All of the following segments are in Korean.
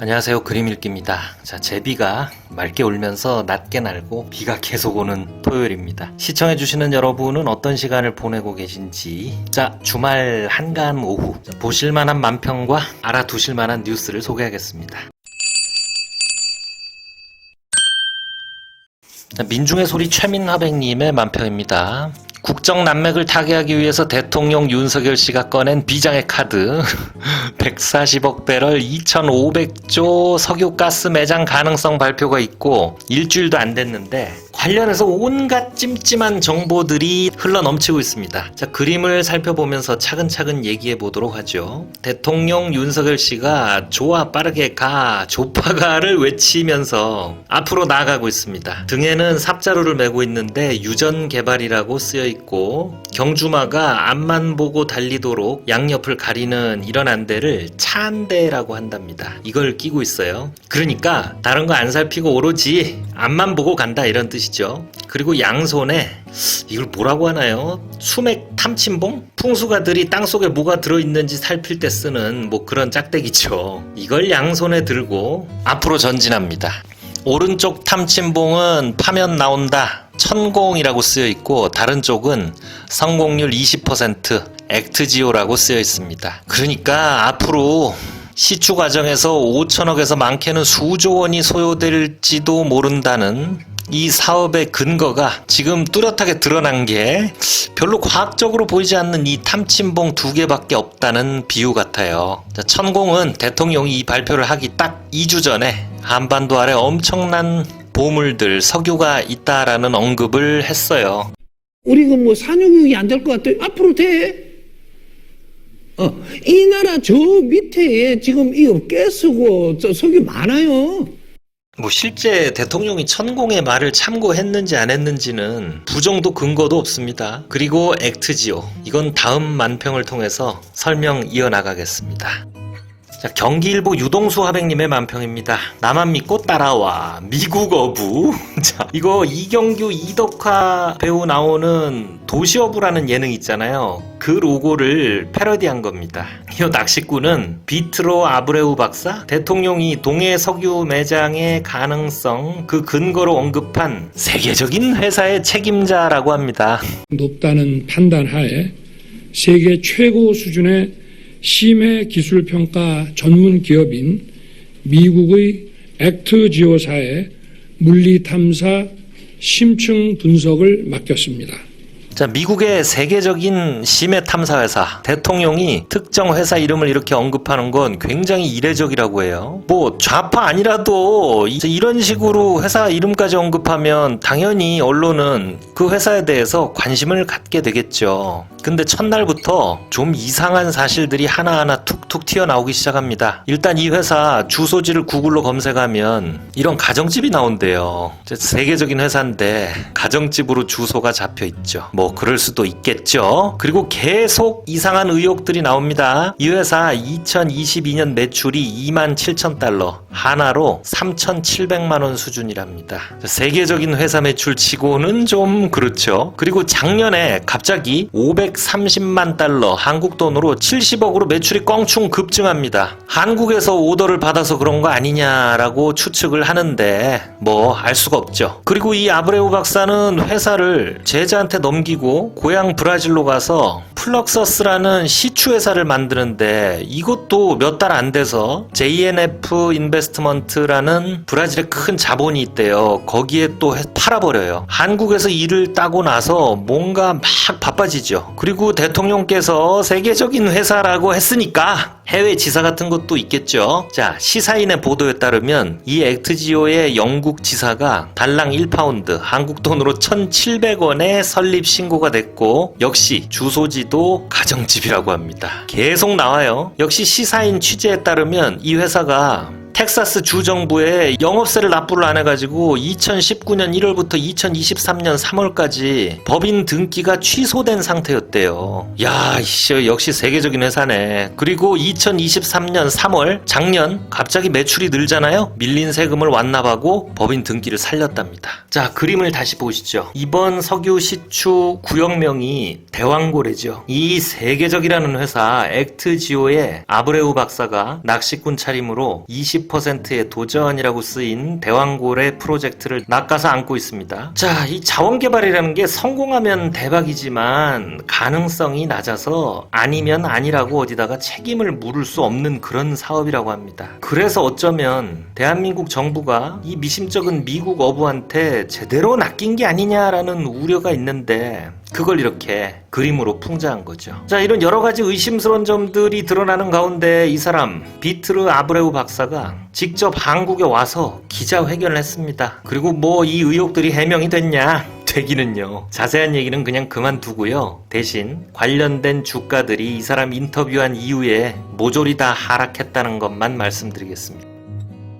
안녕하세요. 그림 읽기입니다. 자, 제비가 맑게 울면서 낮게 날고 비가 계속 오는 토요일입니다. 시청해주시는 여러분은 어떤 시간을 보내고 계신지, 자, 주말 한가한 오후, 자, 보실만한 만평과 알아두실만한 뉴스를 소개하겠습니다. 자, 민중의 소리 최민화백님의 만평입니다. 국정 난맥을 타개하기 위해서 대통령 윤석열 씨가 꺼낸 비장의 카드. 140억 배럴 2,500조 석유가스 매장 가능성 발표가 있고 일주일도 안 됐는데 관련해서 온갖 찜찜한 정보들이 흘러 넘치고 있습니다. 자, 그림을 살펴보면서 차근차근 얘기해 보도록 하죠. 대통령 윤석열 씨가 좋아 빠르게 가 조파가를 외치면서 앞으로 나아가고 있습니다. 등에는 삽자루를 메고 있는데 유전 개발이라고 쓰여 있고 경주마가 앞만 보고 달리도록 양옆을 가리는 이런 안대를 차안대라고 한답니다. 이걸 끼고 있어요. 그러니까 다른 거 안 살피고 오로지 앞만 보고 간다 이런 뜻이 죠. 그리고 양손에 이걸 뭐라고 하나요? 수맥 탐침봉? 풍수가들이 땅속에 뭐가 들어있는지 살필 때 쓰는 뭐 그런 짝대기죠. 이걸 양손에 들고 앞으로 전진합니다. 오른쪽 탐침봉은 파면 나온다. 천공이라고 쓰여 있고 다른 쪽은 성공률 20% 액트지오라고 쓰여 있습니다. 그러니까 앞으로 시추 과정에서 5천억에서 많게는 수조 원이 소요될지도 모른다는 이 사업의 근거가 지금 뚜렷하게 드러난 게 별로 과학적으로 보이지 않는 이 탐침봉 두 개밖에 없다는 비유 같아요. 자, 천공은 대통령이 이 발표를 하기 딱 2주 전에 한반도 아래 엄청난 보물들, 석유가 있다라는 언급을 했어요. 우리가 뭐 산유국이 안 될 것 같아. 앞으로 돼. 어, 이 나라 저 밑에 지금 이거 가스고 저 석유 많아요. 뭐 실제 대통령이 천공의 말을 참고했는지 안 했는지는 부정도 근거도 없습니다. 그리고 액트지오. 이건 다음 만평을 통해서 설명 이어나가겠습니다. 자, 경기일보 유동수 하백님의 만평입니다. 나만 믿고 따라와. 미국 어부. 자, 이거 이경규 이덕화 배우 나오는 도시어부라는 예능 있잖아요. 그 로고를 패러디한 겁니다. 이 낚시꾼은 비트로 아브레우 박사, 대통령이 동해 석유 매장의 가능성, 그 근거로 언급한 세계적인 회사의 책임자라고 합니다. 높다는 판단 하에 세계 최고 수준의 심해 기술 평가 전문 기업인 미국의 액트 지오사에 물리 탐사 심층 분석을 맡겼습니다. 자, 미국의 세계적인 심해 탐사 회사 대통령이 특정 회사 이름을 이렇게 언급하는 건 굉장히 이례적이라고 해요. 뭐 좌파 아니라도 이- 이런 식으로 회사 이름까지 언급하면 당연히 언론은 그 회사에 대해서 관심을 갖게 되겠죠. 근데 첫날부터 좀 이상한 사실들이 하나하나 툭툭 튀어나오기 시작합니다. 일단 이 회사 주소지를 구글로 검색하면 이런 가정집이 나온대요. 세계적인 회사인데 가정집으로 주소가 잡혀 있죠. 뭐 그럴 수도 있겠죠. 그리고 계속 이상한 의혹들이 나옵니다. 이 회사 2022년 매출이 2만 7천 달러, 하나로 3,700만 원 수준이랍니다. 세계적인 회사 매출 치고는 좀 그렇죠. 그리고 작년에 갑자기 530만 달러, 한국 돈으로 70억으로 매출이 껑충 급증합니다. 한국에서 오더를 받아서 그런 거 아니냐라고 추측을 하는데 뭐 알 수가 없죠. 그리고 이 아브레우 박사는 회사를 제자한테 넘기고 고향 브라질로 가서 플럭서스라는 시추 회사를 만드는데 이것도 몇 달 안 돼서 JNF 인베스트먼트라는 브라질의 큰 자본이 있대요. 거기에 또 해- 팔아버려요. 한국에서 일을 따고 나서 뭔가 막 바빠지죠. 그리고 대통령께서 세계적인 회사라고 했으니까 해외 지사 같은 것도 있겠죠. 자, 시사인의 보도에 따르면 이 액트지오의 영국 지사가 달랑 1파운드, 한국 돈으로 1,700원에 설립 신고가 됐고, 역시 주소지도 가정집이라고 합니다. 계속 나와요. 역시 시사인 취재에 따르면 이 회사가 텍사스 주 정부에 영업세를 납부를 안 해가지고 2019년 1월부터 2023년 3월까지 법인 등기가 취소된 상태였대요. 야, 이씨, 역시 세계적인 회사네. 그리고 2023년 3월 작년 갑자기 매출이 늘잖아요. 밀린 세금을 완납하고 법인 등기를 살렸답니다. 자, 그림을 다시 보시죠. 이번 석유 시추 구역명이 대왕고래죠. 이 세계적이라는 회사 액트지오의 아브레우 박사가 낚시꾼 차림으로 20 40%의 도전이라고 쓰인 대왕고래 프로젝트를 낚아서 안고 있습니다. 자, 이 자원 개발이라는 게 성공하면 대박이지만 가능성이 낮아서 아니면 아니라고 어디다가 책임을 물을 수 없는 그런 사업이라고 합니다. 그래서 어쩌면 대한민국 정부가 이 미심쩍은 미국 어부한테 제대로 낚인 게 아니냐라는 우려가 있는데 그걸 이렇게 그림으로 풍자한 거죠. 자, 이런 여러 가지 의심스러운 점들이 드러나는 가운데 이 사람 비트르 아브레우 박사가 직접 한국에 와서 기자회견을 했습니다. 그리고 뭐 이 의혹들이 해명이 됐냐? 되기는요. 자세한 얘기는 그냥 그만두고요. 대신 관련된 주가들이 이 사람 인터뷰한 이후에 모조리 다 하락했다는 것만 말씀드리겠습니다.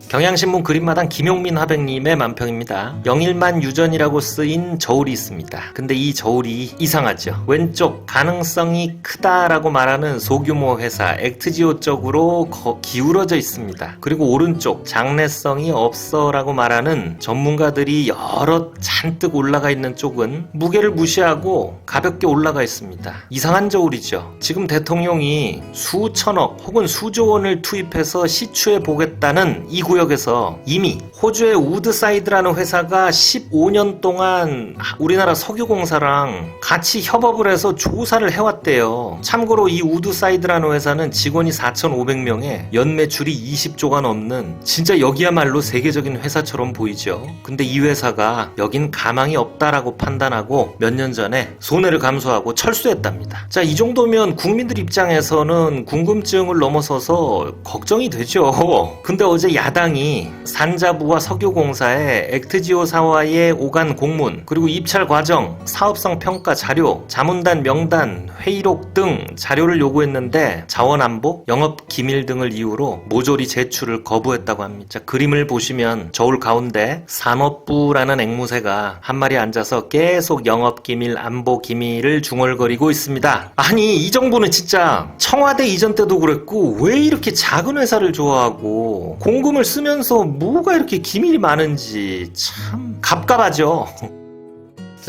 경향신문 그림마당 김용민 화백님의 만평입니다. 영일만 유전이라고 쓰인 저울이 있습니다. 근데 이 저울이 이상하죠. 왼쪽 가능성이 크다라고 말하는 소규모 회사 액트지오 쪽으로 거- 기울어져 있습니다. 그리고 오른쪽 장래성이 없어라고 말하는 전문가들이 여러 잔뜩 올라가 있는 쪽은 무게를 무시하고 가볍게 올라가 있습니다. 이상한 저울이죠. 지금 대통령이 수천억 혹은 수조 원을 투입해서 시추해 보겠다는 이구 역에서 이미 호주의 우드사이드라는 회사가 15년 동안 우리나라 석유공사랑 같이 협업을 해서 조사를 해왔대요. 참고로 이 우드사이드라는 회사는 직원이 4,500명에 연매출이 20조가 넘는 진짜 여기야말로 세계적인 회사처럼 보이죠. 근데 이 회사가 여긴 가망이 없다라고 판단하고 몇 년 전에 손해를 감수하고 철수했답니다. 자, 이 정도면 국민들 입장에서는 궁금증을 넘어서서 걱정이 되죠. 근데 어제 야당 이 산자부와 석유공사의 액트지오 사와의 오간 공문, 그리고 입찰 과정, 사업성 평가 자료, 자문단 명단, 회의록 등 자료를 요구했는데 자원안보, 영업 기밀 등을 이유로 모조리 제출을 거부했다고 합니다. 자, 그림을 보시면 저울 가운데 산업부라는 앵무새가 한 마리 앉아서 계속 영업 기밀, 안보 기밀을 중얼거리고 있습니다. 아니, 이 정부는 진짜 청와대 이전 때도 그랬고 왜 이렇게 작은 회사를 좋아하고 공금을 쓰면서 뭐가 이렇게 기밀이 많은지 참 갑갑하죠.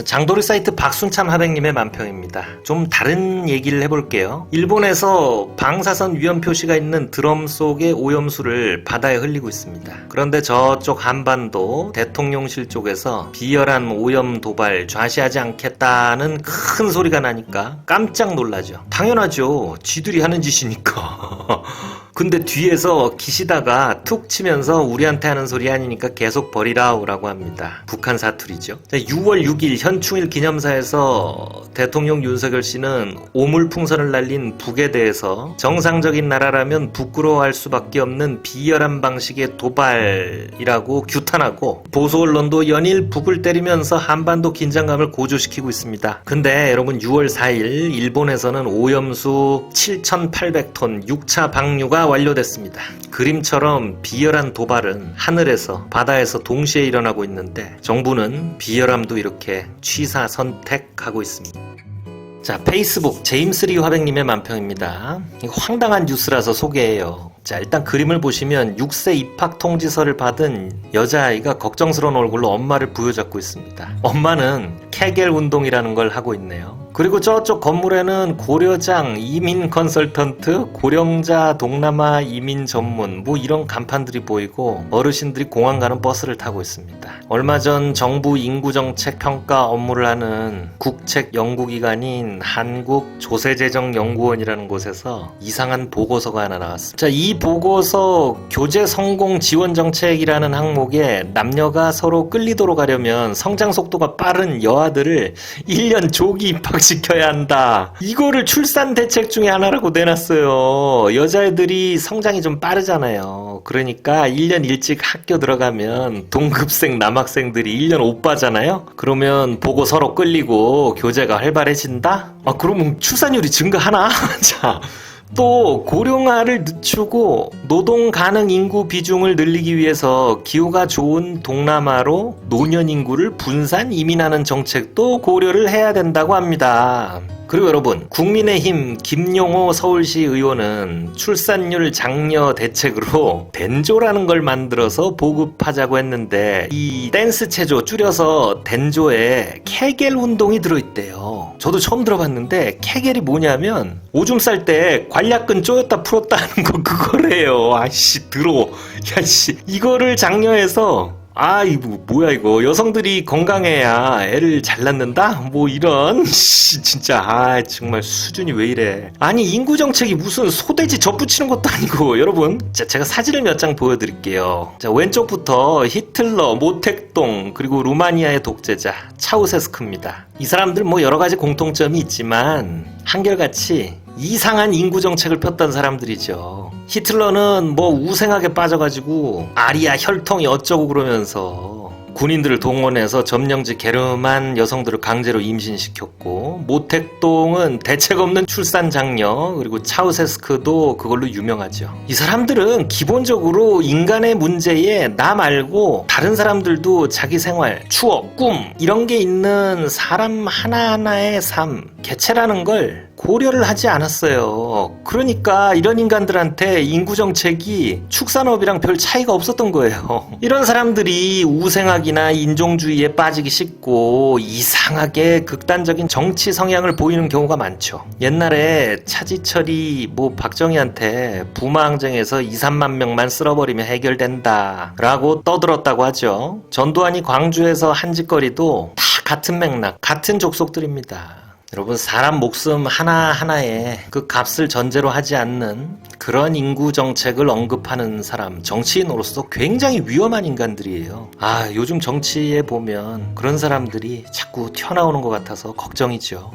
장도리 사이트 박순참 하백님의 만평입니다. 좀 다른 얘기를 해볼게요. 일본에서 방사선 위험 표시가 있는 드럼 속의 오염수를 바다에 흘리고 있습니다. 그런데 저쪽 한반도 대통령실 쪽에서 비열한 오염 도발 좌시하지 않겠다는 큰 소리가 나니까 깜짝 놀라죠. 당연하죠. 쥐들이 하는 짓이니까. 근데 뒤에서 기시다가 툭 치면서 우리한테 하는 소리 아니니까 계속 버리라고 합니다. 북한 사투리죠. 6월 6일 현충일 기념사에서 대통령 윤석열 씨는 오물풍선을 날린 북에 대해서 정상적인 나라라면 부끄러워할 수밖에 없는 비열한 방식의 도발이라고 규탄하고 보수 언론도 연일 북을 때리면서 한반도 긴장감을 고조시키고 있습니다. 근데 여러분 6월 4일 일본에서는 오염수 7,800톤 6차 방류가 완료됐습니다. 그림처럼 비열한 도발은 하늘에서 바다에서 동시에 일어나고 있는데 정부는 비열함도 이렇게 취사 선택하고 있습니다. 자, 페이스북 제임스 리 화백님의 만평입니다. 황당한 뉴스라서 소개해요. 자, 일단 그림을 보시면 6세 입학 통지서를 받은 여자아이가 걱정스러운 얼굴로 엄마를 부여잡고 있습니다. 엄마는 케겔 운동이라는 걸 하고 있네요. 그리고 저쪽 건물에는 고려장 이민 컨설턴트, 고령자 동남아 이민 전문 뭐 이런 간판들이 보이고 어르신들이 공항 가는 버스를 타고 있습니다. 얼마 전 정부 인구 정책 평가 업무를 하는 국책 연구기관인 한국 조세재정연구원이라는 곳에서 이상한 보고서가 하나 나왔습니다. 자, 이 보고서 교재 성공 지원 정책이라는 항목에 남녀가 서로 끌리도록 하려면 성장 속도가 빠른 여아들을 1년 조기 입학 시켜야 한다. 이거를 출산 대책 중에 하나라고 내놨어요. 여자애들이 성장이 좀 빠르잖아요. 그러니까 1년 일찍 학교 들어가면 동급생 남학생들이 1년 오빠잖아요. 그러면 보고 서로 끌리고 교제가 활발해진다? 아, 그러면 출산율이 증가하나? 자. 또 고령화를 늦추고 노동 가능 인구 비중을 늘리기 위해서 기후가 좋은 동남아로 노년 인구를 분산 이민하는 정책도 고려를 해야 된다고 합니다. 그리고 여러분, 국민의힘 김용호 서울시 의원은 출산율 장려 대책으로 덴조라는 걸 만들어서 보급하자고 했는데 이 댄스 체조 줄여서 덴조에 케겔 운동이 들어있대요. 저도 처음 들어봤는데 케겔이 뭐냐면 오줌 쌀 때 관략근 쪼였다 풀었다 하는 거 그거래요. 아씨 들어. 야씨 이거를 장려해서 아, 이거 뭐야 이거 여성들이 건강해야 애를 잘 낳는다? 뭐 이런 씨, 진짜 아 정말 수준이 왜 이래? 아니 인구 정책이 무슨 소돼지 젖붙이는 것도 아니고 여러분, 자 제가 사진을 몇 장 보여 드릴게요. 자 왼쪽부터 히틀러, 모택동 그리고 루마니아의 독재자 차우세스크입니다. 이 사람들 뭐 여러 가지 공통점이 있지만 한결같이 이상한 인구 정책을 폈던 사람들이죠. 히틀러는 뭐 우생하게 빠져가지고 아리아 혈통이 어쩌고 그러면서 군인들을 동원해서 점령지 게르만 여성들을 강제로 임신시켰고 모택동은 대책 없는 출산 장려 그리고 차우세스크도 그걸로 유명하죠. 이 사람들은 기본적으로 인간의 문제에 나 말고 다른 사람들도 자기 생활, 추억, 꿈 이런 게 있는 사람 하나하나의 삶, 개체라는 걸 고려를 하지 않았어요. 그러니까 이런 인간들한테 인구 정책이 축산업이랑 별 차이가 없었던 거예요. 이런 사람들이 우생학이나 인종주의에 빠지기 쉽고 이상하게 극단적인 정치 성향을 보이는 경우가 많죠. 옛날에 차지철이 뭐 박정희한테 부마항쟁에서 2, 3만 명만 쓸어버리면 해결된다 라고 떠들었다고 하죠. 전두환이 광주에서 한 짓거리도 다 같은 맥락, 같은 족속들입니다. 여러분 사람 목숨 하나하나에 그 값을 전제로 하지 않는 그런 인구 정책을 언급하는 사람 정치인으로서 굉장히 위험한 인간들이에요. 아 요즘 정치에 보면 그런 사람들이 자꾸 튀어나오는 것 같아서 걱정이죠.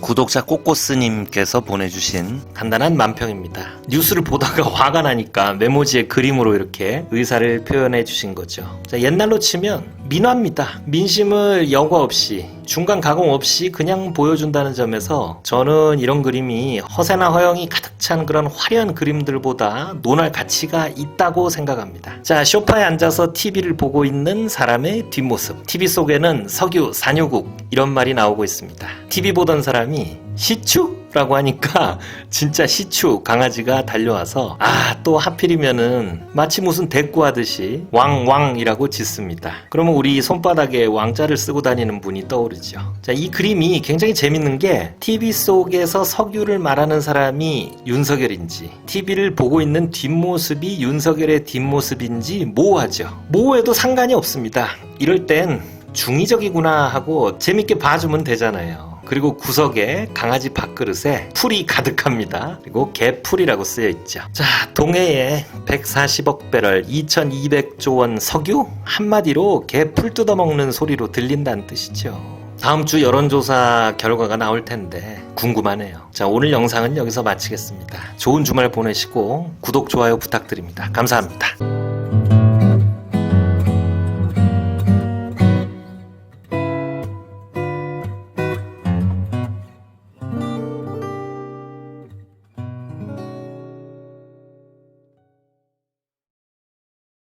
구독자 꼬꼬스님께서 보내주신 간단한 만평입니다. 뉴스를 보다가 화가 나니까 메모지에 그림으로 이렇게 의사를 표현해 주신 거죠. 자, 옛날로 치면 민화입니다. 민심을 여과 없이 중간 가공 없이 그냥 보여준다는 점에서 저는 이런 그림이 허세나 허영이 가득 찬 그런 화려한 그림들보다 논할 가치가 있다고 생각합니다. 자, 쇼파에 앉아서 TV를 보고 있는 사람의 뒷모습. TV 속에는 석유, 산유국 이런 말이 나오고 있습니다. TV 보던 사람이 시추? 라고 하니까 진짜 시추 강아지가 달려와서 아 또 하필이면은 마치 무슨 대꾸하듯이 왕왕이라고 짓습니다. 그러면 우리 손바닥에 왕자를 쓰고 다니는 분이 떠오르죠. 자, 이 그림이 굉장히 재밌는 게 TV 속에서 석유를 말하는 사람이 윤석열인지 TV를 보고 있는 뒷모습이 윤석열의 뒷모습인지 모호하죠. 모호해도 상관이 없습니다. 이럴 땐 중의적이구나 하고 재밌게 봐주면 되잖아요. 그리고 구석에 강아지 밥그릇에 풀이 가득합니다. 그리고 개풀이라고 쓰여 있죠. 자, 동해에 140억 배럴 2200조 원 석유? 한마디로 개풀 뜯어먹는 소리로 들린다는 뜻이죠. 다음 주 여론조사 결과가 나올 텐데 궁금하네요. 자, 오늘 영상은 여기서 마치겠습니다. 좋은 주말 보내시고 구독, 좋아요 부탁드립니다. 감사합니다.